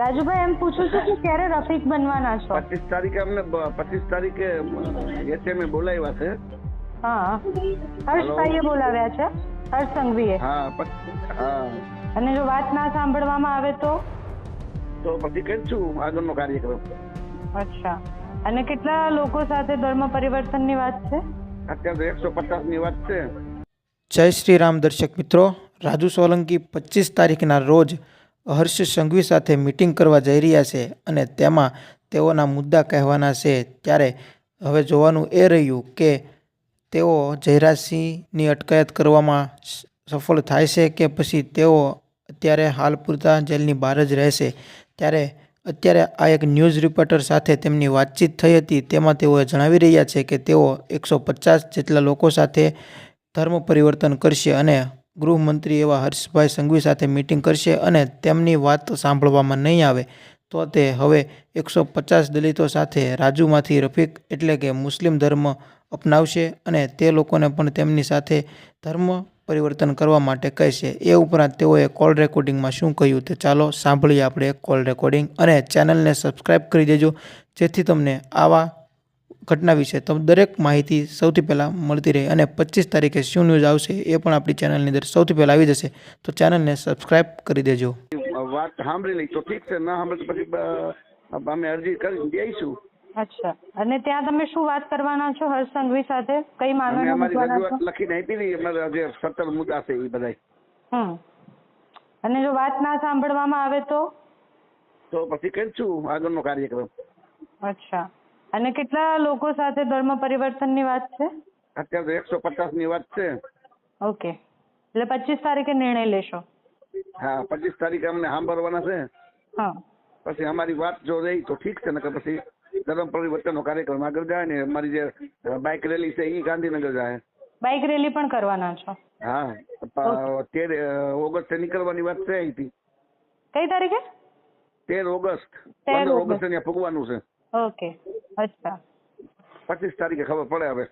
રાજુભાઈ એમ પૂછું છું કે ક્યારે રફીક બનવાના છો? પચીસ તારીખે અમને પચીસ તારીખે એચએમએ બોલાવ્યા છે. હા. હર્ષભાઈએ બોલાવ્યા છે? હર્ષ સંઘવીએ? હા હા. અને જો વાત ના સાંભળવામાં આવે તો? તો પછી કરીશું આગળનો કાર્યક્રમ. અચ્છા. અને કેટલા લોકો સાથે ધર્મ પરિવર્તનની વાત છે? અત્યારે એકસો પચાસની વાત છે. જય શ્રી રામ દર્શક મિત્રો. રાજુ સોલંકી પચીસ તારીખના રોજ હર્ષ સંઘવી સાથે મિટિંગ કરવા જઈ રહ્યા છે અને તેમાં તેઓના મુદ્દા કહેવાના છે. ત્યારે હવે જોવાનું એ રહ્યું કે તેઓ જયરાજસિંહની અટકાયત કરવામાં સફળ થાય છે કે પછી તેઓ અત્યારે હાલ પૂરતા જેલની બહાર જ રહેશે? ત્યારે અત્યારે આ એક ન્યૂઝ રિપોર્ટર સાથે તેમની વાતચીત થઈ હતી. તેમાં તેઓએ જણાવી રહ્યા છે કે તેઓ એકસો પચાસ જેટલા લોકો સાથે ધર્મ પરિવર્તન કરશે અને ગૃહમંત્રી એવા હર્ષભાઈ સંઘવી સાથે મિટિંગ કરશે અને તેમની વાત સાંભળવામાં નહીં આવે, તો તે હવે એકસો પચાસ દલિતો સાથે રાજુમાંથી રફીક એટલે કે મુસ્લિમ ધર્મ અપનાવશે અને તે લોકોને પણ તેમની સાથે ધર્મ પરિવર્તન કરવા માટે કહેશે. એ ઉપરાંત તેઓએ કોલ રેકોર્ડિંગમાં શું કહ્યું તે ચાલો સાંભળીએ આપણે કોલ રેકોર્ડિંગ અને ચેનલને સબસ્ક્રાઈબ કરી દેજો, જેથી તમને આવા ઘટના વિશે તો દરેક માહિતી સૌથી પહેલાં મળતી રહે અને પચીસ તારીખે શું ન્યૂઝ આવશે એ પણ આપણી ચેનલની અંદર સૌથી પહેલાં આવી જશે. તો ચેનલને સબસ્ક્રાઈબ કરી દેજો. વાત સાંભળી લઈ. તો ઠીક છે ના સાંભળે તો પછી અમે અરજી કરી દઈશું. અચ્છા. અને ત્યાં તમે શું વાત કરવાના છો હર્ષ સંઘવી સાથે? કઈ માંગણી અમારી રજૂઆત લખીને આપી ને અમારા જે સત્તર મુદ્દા છે એ બધા હમ. અને જો વાત ના સાંભળવામાં આવે તો? તો પછી કરીશું આગળનો કાર્યક્રમ. અચ્છા. અને કેટલા લોકો સાથે ધર્મ પરિવર્તનની વાત છે? અત્યારે તો એકસો પચાસની વાત છે. ઓકે. એટલે પચીસ તારીખે નિર્ણય લેશો? હા પચીસ તારીખે અમને સાંભળવાના છે. હા. પછી અમારી વાત જો રહી તો ઠીક છે નકર પછી ધર્મ પરિવર્તનનો કાર્યક્રમ આગળ જાય ને અમારી જે બાઇક રેલી છે એ ગાંધીનગર જાય. બાઇક રેલી પણ કરવાના છો? હા તેર ઓગસ્ટે નીકળવાની વાત છે અહીંથી. કઈ તારીખે? તેર ઓગસ્ટ. તેર પંદર ઓગસ્ટ. અહીંયા ત્યાં પૂગવાનું છે. ઓકે. અચ્છા પચીસ તારીખે ખબર પડે હવે